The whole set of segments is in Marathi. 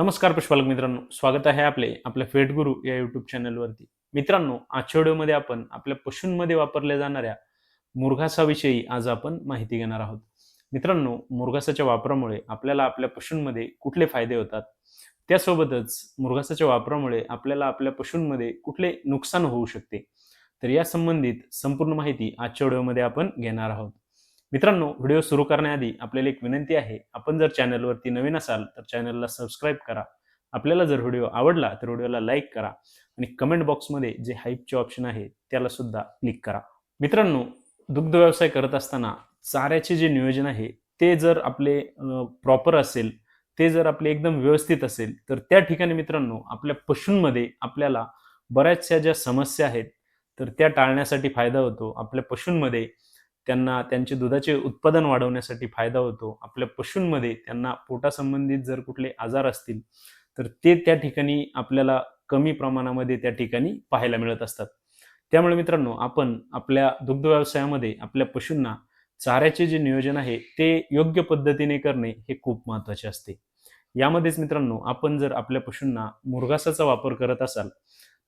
नमस्कार पशुपालक मित्रांनो स्वागत आहे आपले आपल्या फेट गुरु या युट्यूब चॅनलवरती मित्रांनो आजच्या व्हिडिओमध्ये आपण आपल्या पशूंमध्ये वापरल्या जाणाऱ्या मुरघासाविषयी आज आपण माहिती घेणार आहोत. मित्रांनो मुरघासाच्या वापरामुळे आपल्याला आपल्या पशूंमध्ये कुठले फायदे होतात? त्यासोबतच मुरघासाच्या वापरामुळे आपल्याला आपल्या पशूंमध्ये कुठले नुकसान होऊ शकते? तर या संबंधित संपूर्ण माहिती आजच्या व्हिडिओमध्ये आपण घेणार आहोत. मित्रांनो व्हिडिओ सुरू करण्याआधी आपल्याला एक विनंती आहे. आपण जर चॅनलवरती नवीन असाल तर चॅनलला सबस्क्राईब करा. आपल्याला जर व्हिडिओ आवडला तर व्हिडिओला लाईक करा आणि कमेंट बॉक्समध्ये जे हाईपचे ऑप्शन आहे त्याला सुद्धा क्लिक करा. मित्रांनो दुग्ध व्यवसाय करत असताना चाऱ्याचे जे नियोजन आहे ते जर आपले प्रॉपर असेल ते जर आपले एकदम व्यवस्थित असेल तर त्या ठिकाणी मित्रांनो आपल्या पशूंमध्ये आपल्याला बऱ्याचशा ज्या समस्या आहेत तर त्या टाळण्यासाठी फायदा होतो. आपल्या पशूंमध्ये त्यांना त्यांचे दुधाचे उत्पादन वाढवण्यासाठी फायदा होतो. आपल्या पशूंमध्ये त्यांना पोटासंबंधित जर कुठले आजार असतील तर ते त्या ठिकाणी आपल्याला कमी प्रमाणामध्ये त्या ठिकाणी पाहायला मिळत असतात. त्यामुळे मित्रांनो आपण आपल्या दुग्ध व्यवसायामध्ये आपल्या पशूंना चाऱ्याचे जे नियोजन आहे ते योग्य पद्धतीने करणे हे खूप महत्त्वाचे असते. यामध्येच मित्रांनो आपण जर आपल्या पशूंना मुरघासाचा वापर करत असाल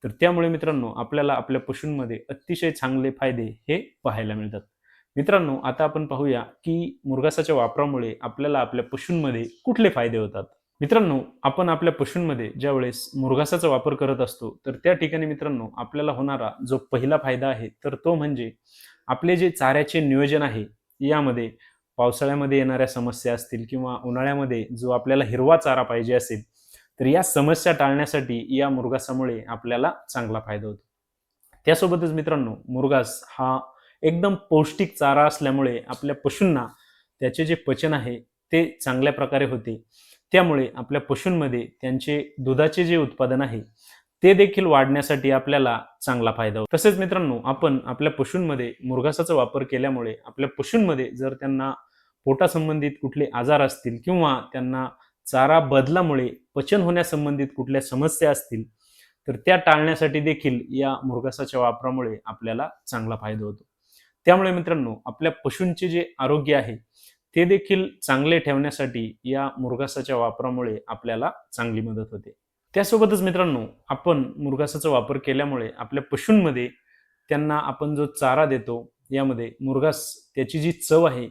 तर त्यामुळे मित्रांनो आपल्याला आपल्या पशूंमध्ये अतिशय चांगले फायदे हे पाहायला मिळतात. मित्रांनो आता आपण पाहूया की मुरघासाच्या वापरामुळे आपल्याला आपल्या पशूंमध्ये कुठले फायदे होतात? मित्रांनो आपण आपल्या पशूंमध्ये ज्या वेळेस मुरघासाचा वापर करत असतो तर त्या ठिकाणी मित्रांनो आपल्याला होणारा जो पहिला फायदा आहे तर तो म्हणजे आपले जे चाऱ्याचे नियोजन आहे यामध्ये पावसाळ्यामध्ये येणाऱ्या समस्या असतील किंवा उन्हाळ्यामध्ये जो आपल्याला हिरवा चारा पाहिजे असेल तर या समस्या टाळण्यासाठी या मुरघासामुळे आपल्याला चांगला फायदा होतो. त्यासोबतच मित्रांनो मुरघास हा एकदम पौष्टिक चारा असल्यामुळे आपल्या पशूंना त्याचे जे पचन आहे ते चांगल्या प्रकारे होते. त्यामुळे आपल्या पशूंमध्ये त्यांचे दुधाचे जे उत्पादन आहे ते देखील वाढण्यासाठी आपल्याला चांगला फायदा होतो. तसेच मित्रांनो आपण आपल्या पशूंमध्ये मुरघासाचा वापर केल्यामुळे आपल्या पशूंमध्ये जर त्यांना पोटासंबंधित कुठले आजार असतील किंवा त्यांना चारा बदलामुळे पचन होण्यासंबंधित कुठल्या समस्या असतील तर त्या टाळण्यासाठी देखील या मुरघासाच्या वापरामुळे आपल्याला चांगला फायदा होतो. त्यामुळे मित्रांनो आपल्या पशूंचे जे आरोग्य आहे ते देखील चांगले ठेवण्यासाठी या मुरघासाच्या वापरामुळे आपल्याला चांगली मदत होते. त्यासोबतच मित्रांनो आपण मुरघासाचा वापर केल्यामुळे आपल्या पशूंमध्ये त्यांना आपण जो चारा देतो यामध्ये मुरघास त्याची जी चव आहे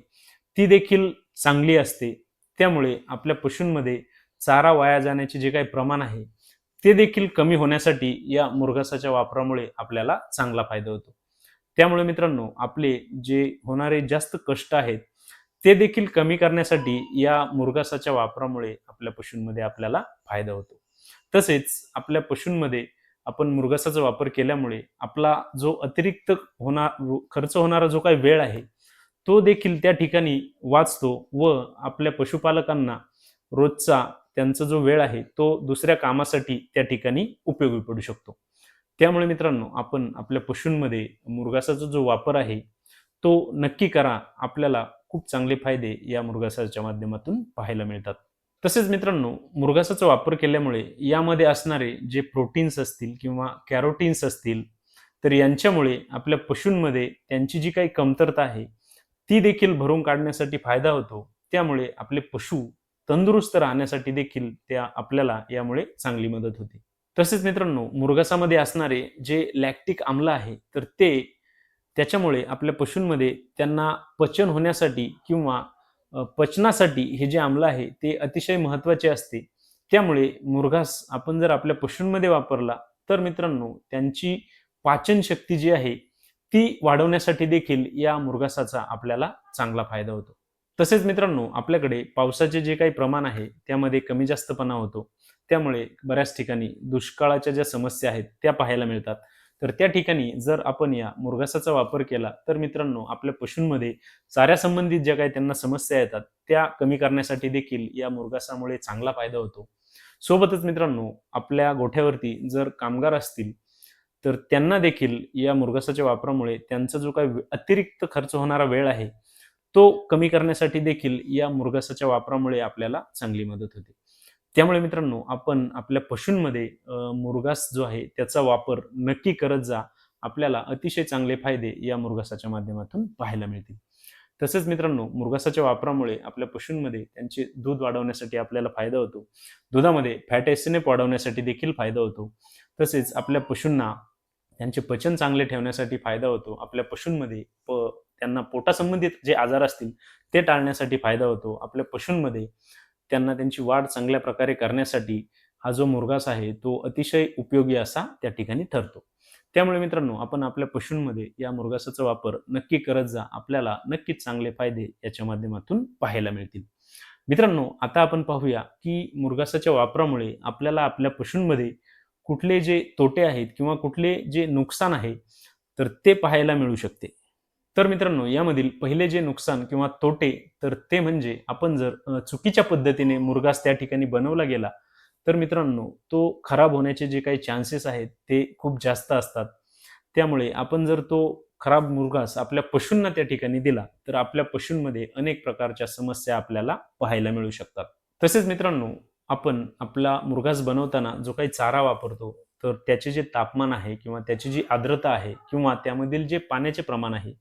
ती देखील चांगली असते. त्यामुळे आपल्या पशूंमध्ये चारा वाया जाण्याचे जे काही प्रमाण आहे ते देखील कमी होण्यासाठी या मुरघासाच्या वापरामुळे आपल्याला चांगला फायदा होतो. त्यामुळे मित्रांनो आपले जे होणारे जास्त कष्ट आहेत ते देखील कमी करण्यासाठी या मुरघासाच्या वापरामुळे आपल्या पशूंमध्ये आपल्याला फायदा होतो. तसेच आपल्या पशूंमध्ये आपण मुरघासाचा वापर केल्यामुळे आपला जो अतिरिक्त होणार खर्च होणारा जो काही वेळ आहे तो देखील त्या ठिकाणी वाचतो व आपल्या पशुपालकांना रोजचा त्यांचा जो वेळ आहे तो दुसऱ्या कामासाठी त्या ठिकाणी उपयोगी पडू शकतो. त्यामुळे मित्रांनो आपण आपल्या पशूंमध्ये मुरगासाचा जो वापर आहे तो नक्की करा. आपल्याला खूप चांगले फायदे या मुरगासाच्या माध्यमातून पाहायला मिळतात. तसेच मित्रांनो मुरगासाचा वापर केल्यामुळे यामध्ये असणारे जे प्रोटीन्स असतील किंवा कॅरोटीन्स असतील तर यांच्यामुळे आपल्या पशूंमध्ये त्यांची जी काही कमतरता आहे ती देखील भरून काढण्यासाठी फायदा होतो. त्यामुळे आपले पशु तंदुरुस्त राहण्यासाठी देखील त्या आपल्याला यामुळे चांगली मदत होते. तसेच मित्रांनो मुरगासामध्ये असणारे जे लॅक्टिक आम्ल आहे तर ते त्याच्यामुळे आपल्या पशूंमध्ये त्यांना पचन होण्यासाठी किंवा पचनासाठी हे जे आम्ल आहे ते अतिशय महत्त्वाचे असते. त्यामुळे मुरघास आपण जर आपल्या पशूंमध्ये वापरला तर मित्रांनो त्यांची पाचनशक्ती जी आहे ती वाढवण्यासाठी देखील या मुरघासाचा आपल्याला चांगला फायदा होतो. तसेच मित्रांनो आपल्याकडे पावसाचे जे काही प्रमाण आहे त्यामध्ये कमी जास्तपणा होतो. त्यामुळे बऱ्याच ठिकाणी दुष्काळाच्या ज्या समस्या आहेत त्या पाहायला मिळतात. तर त्या ठिकाणी जर आपण या मुरघासाचा वापर केला तर मित्रांनो आपल्या पशूंमध्ये चाऱ्यासंबंधित ज्या काही त्यांना समस्या येतात त्या कमी करण्यासाठी देखील या मुरघासामुळे चांगला फायदा होतो. सोबतच मित्रांनो आपल्या गोठ्यावरती जर कामगार असतील तर त्यांना देखील या मुरघासाच्या वापरामुळे त्यांचा जो काही अतिरिक्त खर्च होणारा वेळ आहे तो कमी करण्यासाठी देखील या मुरघासाच्या वापरामुळे आपल्याला चांगली मदत होते. त्यामुळे मित्रांनो आपण आपल्या पशूंमध्ये मुरघास जो आहे त्याचा वापर नक्की करत जा. आपल्याला अतिशय चांगले फायदे या मुरघासाच्या माध्यमातून पाहायला मिळतील. तसेच मित्रांनो मुरघासाच्या वापरामुळे आपल्या पशूंमध्ये त्यांचे दूध वाढवण्यासाठी आपल्याला फायदा होतो. दुधामध्ये फॅट एसिनेप वाढवण्यासाठी देखील फायदा होतो. तसेच आपल्या पशूंना त्यांचे पचन चांगले ठेवण्यासाठी फायदा होतो. आपल्या पशूंमध्ये प त्यांना पोटासंबंधित जे आजार असतील ते टाळण्यासाठी फायदा होतो. आपल्या पशूंमध्ये त्यांना त्यांची वाढ चांगल्या प्रकारे करण्यासाठी हा जो मुरगास आहे तो अतिशय उपयोगी असा त्या ठिकाणी ठरतो. त्यामुळे मित्रांनो आपण आपल्या पशूंमध्ये या मुरगासाचा वापर नक्की करत जा. आपल्याला नक्कीच चांगले फायदे याच्या माध्यमातून पाहायला मिळतील. मित्रांनो आता आपण पाहूया की मुरगासाच्या वापरामुळे आपल्याला आपल्या पशूंमध्ये कुठले जे तोटे आहेत किंवा कुठले जे नुकसान आहे तर ते पाहायला मिळू शकते. तर मित्रांनो यामधील पहिले जे नुकसान किंवा तोटे तर ते म्हणजे आपण जर चुकीच्या पद्धतीने मुरगास त्या ठिकाणी बनवला गेला तर मित्रांनो तो खराब होण्याचे जे काही चान्सेस आहेत ते खूप जास्त असतात. त्यामुळे आपण जर तो खराब मुरगास आपल्या पशूंना त्या ठिकाणी दिला तर आपल्या पशूंमध्ये अनेक प्रकारच्या समस्या आपल्याला पाहायला मिळू शकतात. तसेच मित्रांनो आपण आपला मुरघास बनवताना जो काही चारा वापरतो तर त्याचे जे तापमान आहे किंवा त्याची जी आर्द्रता आहे किंवा त्यामधील जे पाण्याचे प्रमाण आहे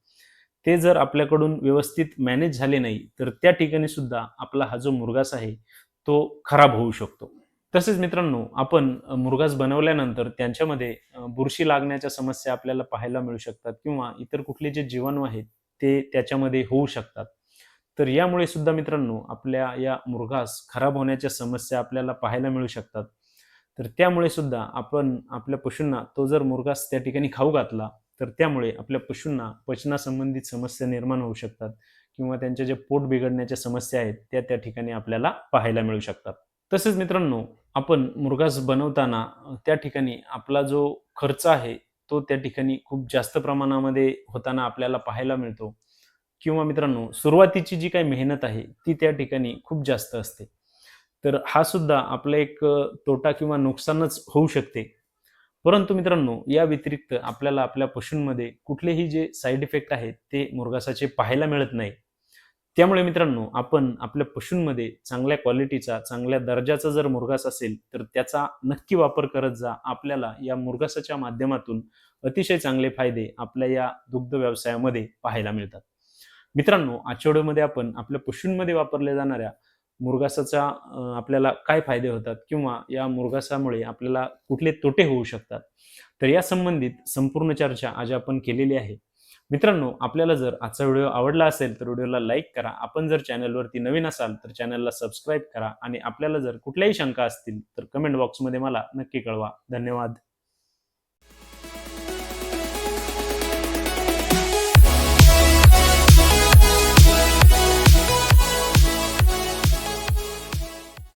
ते जर आपल्याकडून व्यवस्थित मॅनेज झाले नाही तर त्या ठिकाणी सुद्धा आपला हा जो मुरगास आहे तो खराब होऊ शकतो. तसेच मित्रांनो आपण मुरगास बनवल्यानंतर त्यांच्यामध्ये बुरशी लागण्याच्या समस्या आपल्याला पाहायला मिळू शकतात किंवा इतर कुठले जे जीवाणू आहेत ते त्याच्यामध्ये होऊ शकतात. तर यामुळे सुद्धा मित्रांनो आपल्या या मुरघास खराब होण्याच्या समस्या आपल्याला पाहायला मिळू शकतात. तर त्यामुळे सुद्धा आपण आपल्या पशूंना तो जर मुरघास त्या ठिकाणी खाऊ घातला तर त्यामुळे आपल्या पशूंना पचनासंबंधित समस्या निर्माण होऊ शकतात किंवा त्यांच्या जे पोट बिघडण्याच्या समस्या आहेत त्या त्या ठिकाणी आपल्याला पाहायला मिळू शकतात. तसेच मित्रांनो आपण मुरघास बनवताना त्या ठिकाणी आपला जो खर्च आहे तो त्या ठिकाणी खूप जास्त प्रमाणामध्ये होताना आपल्याला पाहायला मिळतो. किंवा मित्रांनो सुरुवातीची जी काही मेहनत आहे ती त्या ठिकाणी खूप जास्त असते. तर हा सुद्धा आपला एक तोटा किंवा नुकसानच होऊ शकते. परंतु मित्रांनो या व्यतिरिक्त आपल्याला आपल्या पशूंमध्ये कुठलेही जे साईड इफेक्ट आहेत ते मुरगासाचे पाहायला मिळत नाही. त्यामुळे मित्रांनो आपण आपल्या पशूंमध्ये चांगल्या क्वालिटीचा चांगल्या दर्जाचा जर मुरगास असेल तर त्याचा नक्की वापर करत जा. आपल्याला या मुरगासाच्या माध्यमातून अतिशय चांगले फायदे आपल्या या दुग्ध व्यवसायामध्ये पाहायला मिळतात. मित्रांनो आठवड्यामध्ये आपण आपल्या पशूंमध्ये वापरल्या जाणाऱ्या मुरगासाचा आपल्याला काय फायदे होतात किंवा या मुरगासामुळे आपल्याला कुठले तोटे होऊ शकतात? तर या संबंधित संपूर्ण चर्चा आज आपण केलेली आहे. मित्रांनो आपल्याला जर आजचा व्हिडिओ आवडला असेल तर व्हिडिओला लाईक करा. आपण जर चॅनलवरती नवीन असाल तर चॅनलला सबस्क्राईब करा. आणि आपल्याला जर कुठल्याही शंका असतील तर कमेंट बॉक्समध्ये मला नक्की कळवा. धन्यवाद.